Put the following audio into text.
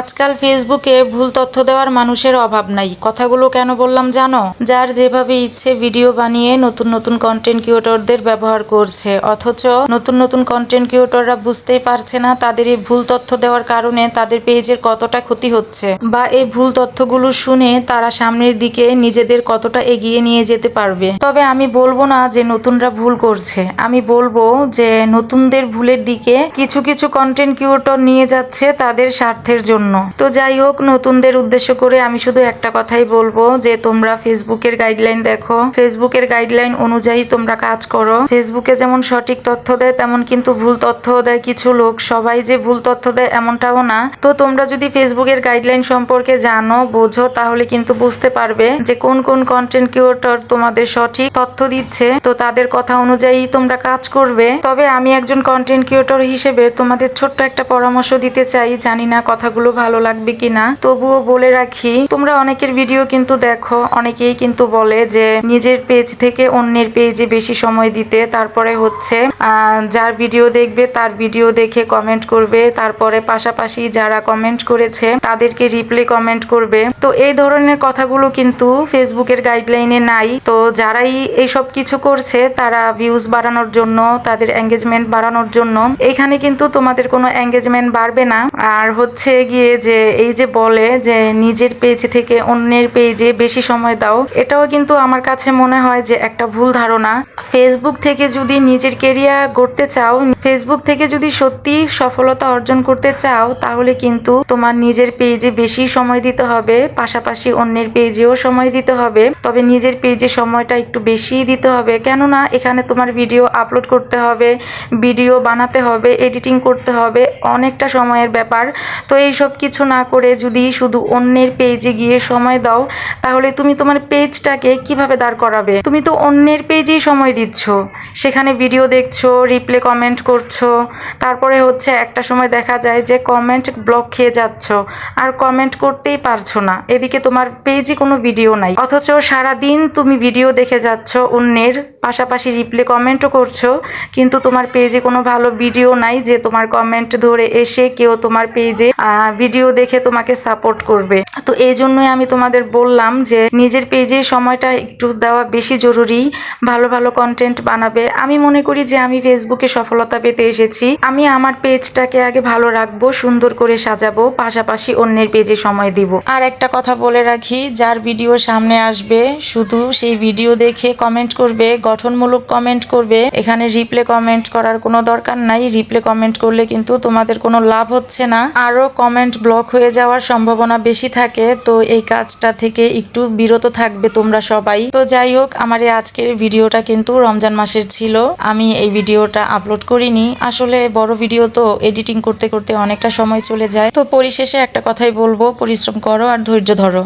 আজকাল ফেসবুকে ভুল তথ্য দেওয়ার মানুষের অভাব নাই। কথাগুলো কেন বললাম জানো? যার যেভাবে ইচ্ছে ভিডিও বানিয়ে নতুন নতুন কন্টেন্ট ক্রিয়েটরদের ব্যবহার করছে। অথচ নতুন নতুন কন্টেন্ট ক্রিয়েটররা বুঝতেই পারছে না তাদের এই ভুল তথ্য দেওয়ার কারণে তাদের পেজের কতটা ক্ষতি হচ্ছে। বা এই ভুল তথ্যগুলো শুনে তারা সামনের দিকে নিজেদের কতটা এগিয়ে নিয়ে যেতে পারবে। তবে আমি বলব না যে নতুনরা ভুল করছে। আমি বলব যে নতুনদের ভুলের দিকে কিছু কিছু কন্টেন্ট ক্রিয়েটর নিয়ে যাচ্ছে তাদের স্বার্থের জন্য। তো যাই হোক, নতুনদের উদ্দেশ্য করে আমি শুধু একটা কথাই বলব যে তোমরা ফেসবুকের গাইডলাইন দেখো। ফেসবুকের গাইডলাইন অনুযায়ী তোমরা কাজ করো। ফেসবুকে যেমন সঠিক তথ্য দেয়, তেমন কিন্তু ভুল তথ্য দেয় কিছু লোক। সবাই যে ভুল তথ্য দেয় এমনটাও না। তো তোমরা যদি ফেসবুকের গাইডলাইন সম্পর্কে জানো, বোঝো, তাহলে কিন্তু বুঝতে পারবে যে কোন কোন কন্টেন্ট ক্রিয়েটর তোমাদের সঠিক তথ্য দিচ্ছে। তো তাদের কথা অনুযায়ী তোমরা কাজ করবে। তবে আমি একজন কন্টেন্ট ক্রিয়েটর হিসেবে তোমাদের ছোট্ট একটা পরামর্শ দিতে চাই। জানি না কথাগুলো ভালো লাগবে কিনা, তবুও বলে রাখি, তোমরা অনেকের ভিডিও কিন্তু দেখো, অনেকেই কিন্তু বলে যে নিজের পেজ থেকে অন্যের পেজে বেশি সময় দিতে, তারপরে হচ্ছে যার ভিডিও দেখবে তার ভিডিও দেখে কমেন্ট করবে, তারপরে পাশাপাশি যারা কমেন্ট করেছে, তাদেরকে রিপ্লে কমেন্ট করবে। তো এই ধরনের কথাগুলো কিন্তু ফেসবুকের গাইডলাইনে নাই। তো যারাই এইসব কিছু করছে, তারা ভিউজ বাড়ানোর জন্য, তাদের এঙ্গেজমেন্ট বাড়ানোর জন্য, এখানে কিন্তু তোমাদের কোনো এঙ্গেজমেন্ট বাড়বে না। আর হচ্ছে গিয়ে যে, এই যে বলে যে, নিজের পেজ থেকে অন্যের পেজে বেশি সময় দাও, এটাও কিন্তু আমার কাছে মনে হয় যে একটা ভুল ধারণা। ফেসবুক থেকে যদি নিজের কেরিয়ার গড়তে চাও ফেসবুক থেকে যদি সত্যি সফলতা অর্জন করতে চাও, তাহলে কিন্তু তোমার নিজের পেজে বেশি সময় দিতে হবে। পাশাপাশি অন্যের পেজেও সময় দিতে হবে। তবে নিজের পেজে সময়টা একটু বেশি দিতে হবে। কেননা, এখানে তোমার ভিডিও আপলোড করতে হবে, ভিডিও বানাতে হবে, এডিটিং করতে হবে, অনেকটা সময়ের ব্যাপার। তো এই সব কিছু না করে যদি শুধু অন্যের পেজে গিয়ে সময় দাও, তাহলে তুমি তোমার পেজটাকে কীভাবে দাঁড় করাবে? তুমি তো অন্যের পেজেই সময় দিচ্ছ। সেখানে ভিডিও দেখছ, রিপ্লে কমেন্ট করছ। তারপরে হচ্ছে একটা সময় দেখা যায় যে কমেন্ট ব্লক খেয়ে যাচ্ছ। আর কমেন্ট করতেই পারছ না। এদিকে তোমার পেজে কোনো ভিডিও নাই। অথচ সারা দিন তুমি ভিডিও দেখে যাচ্ছ, অন্যের পাশাপাশি রিপ্লে কমেন্টও করছ, কিন্তু তোমার পেজে কোনো ভালো ভিডিও নাই যে তোমার কমেন্ট ধরে এসে কেউ তোমার পেজে ভিডিও দেখে তোমাকে সাপোর্ট করবে। তো এই জন্যই আমি তোমাদের বললাম যে নিজের পেজে সময়টা একটু দেওয়া বেশি জরুরি, ভালো ভালো কন্টেন্ট বানাবে। আমি মনে করি যে আমি ফেসবুকে সফলতা পেতে এসেছি। আমি আমার পেজটাকে আগে ভালো রাখব, সুন্দর করে সাজাবো, পাশাপাশি অন্যের পেজে সময় দিব। আর একটা কথা বলে রাখি, যার ভিডিও সামনে আসবে, শুধু সেই ভিডিও দেখে কমেন্ট করবে, গঠনমূলক কমেন্ট করবে। এখানে রিপ্লে কমেন্ট করার কোনো দরকার নাই রিপ্লে কমেন্ট করলে কিন্তু তোমাদের কোনো লাভ হচ্ছে না। আরও কমেন্ট ব্লক হয়ে যাওয়ার সম্ভাবনা বেশি থাকে, তো এই কাজটা থেকে একটু বিরত থাকবে তোমরা সবাই। তো যাই হোক, আমার এই আজকের ভিডিওটা কিন্তু রমজান মাসের ছিল। আমি এই ভিডিওটা আপলোড করিনি। আসলে বড় ভিডিও তো এডিটিং করতে করতে অনেকটা সময় চলে যায়। তো পরিশেষে একটা কথাই বলব, পরিশ্রম করো আর ধৈর্য ধরো।